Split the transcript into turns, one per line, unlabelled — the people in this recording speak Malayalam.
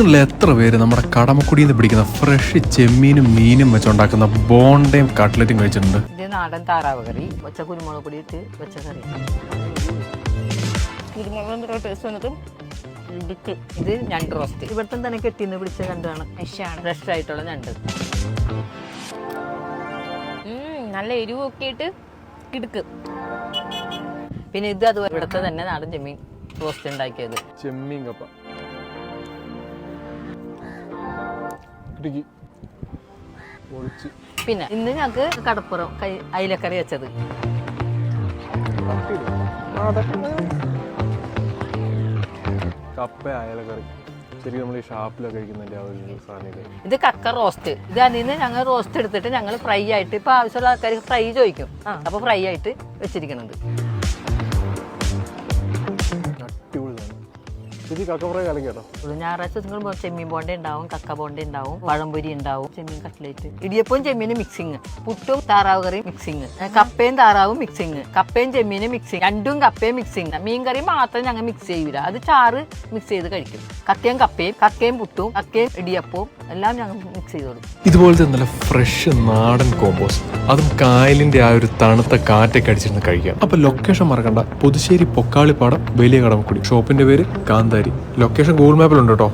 നിങ്ങളിൽ എത്ര പേര് നമ്മുടെ കടമക്കുടിയിൽ നിന്ന് പിടിക്കുന്ന ഫ്രഷ് ചെമ്മീനും മീനും വെച്ചുണ്ടാക്കുന്ന ബോണ്ടയും കട്ട്ലറ്റും കഴിച്ചിട്ടുണ്ട്.
ഇത് നാടൻ താറാവ് കറി പച്ച കുരുമുളക് പൊടി ഇട്ട് വെച്ച കറി. കുരുമുളക് ടേസ്റ്റ് വന്നിട്ട് ഇടുക്ക് ഇത് ഞണ്ട് റോസ്റ്റ് ഇവിടുത്തെ തന്നെ കെട്ടിന്ന് പിടിച്ച ഞണ്ടാണ് ഫ്രഷ് ആയിട്ടുള്ള ഞണ്ട്.
നല്ല എരിവൊക്കെ ഇട്ട് കിടുക്ക്.
പിന്നെ ഇത് അത് ഇവിടുത്തെ തന്നെ നാടൻ ചെമ്മീൻ റോസ്റ്റ് ഉണ്ടാക്കിയത്.
ചെമ്മീൻ കപ്പ. ഇടുക്കി.
പിന്നെ ഇന്ന് ഞങ്ങൾക്ക് കടപ്പുറം അയിലക്കറി വെച്ചത്.
കപ്പ അയലക്കറി. ശരിക്കും നമ്മൾ ഈ ഷാപ്പിലൊക്കെ കഴിക്കുന്നതിന്റെ ആ ഒരു
ഇത് കക്ക റോസ്റ്റ് ഇത് അതിന് ഞങ്ങൾ റോസ്റ്റ് എടുത്തിട്ട് ഞങ്ങൾ ഫ്രൈ ആയിട്ട് ഇപ്പൊ ആവശ്യമുള്ള ആൾക്കാർ ഫ്രൈ ചോദിക്കും. അപ്പൊ ഫ്രൈ ആയിട്ട് വെച്ചിരിക്കണത്
ശരി കക്കപ്പുറം കാലം കേട്ടോ.
ഞായറാഴ്ച ദിവസങ്ങൾ ചെമ്മീൻ ബോണ്ട ഉണ്ടാവും കക്ക ബോണ്ട ഉണ്ടാവും പഴംപൊരി ഉണ്ടാവും ചെമ്മീൻ കട്ട്ലേറ്റ്. ഇടിയപ്പവും ചെമ്മീനും മിക്സിങ് പുട്ടും താറാവ് കറിയും മിക്സിങ് കപ്പയും താറാവും മിക്സിങ് കപ്പയും ചെമ്മീനും മിക്സിങ് രണ്ടും കപ്പയും മിക്സിങ് മീൻ കറി മാത്രം ഞങ്ങൾ മിക്സ് ചെയ്യൂല. അത് ചാറ് മിക്സ് ചെയ്ത് കഴിക്കും. കക്കയും കപ്പയും കക്കയും പുട്ടും കക്കയും ഇടിയപ്പവും എല്ലാം ഞങ്ങൾ മിക്സ് ചെയ്ത് കൊടുക്കും
ഇതുപോലത്തെ നല്ല ഫ്രഷ് നാടൻ കോമ്പോസ് അതും കായലിന്റെ ആ ഒരു തണുത്ത കാറ്റൊക്കെ അടിച്ചിരുന്ന് കഴിക്കാം. അപ്പൊ ലൊക്കേഷൻ മറക്കണ്ട. പുതുശ്ശേരി പൊക്കാളിപ്പാടം വലിയ കടമക്കുടി. ഷോപ്പിന്റെ പേര് കാന്താരി. ലൊക്കേഷൻ ഗൂഗിൾ മാപ്പിലുണ്ട് കേട്ടോ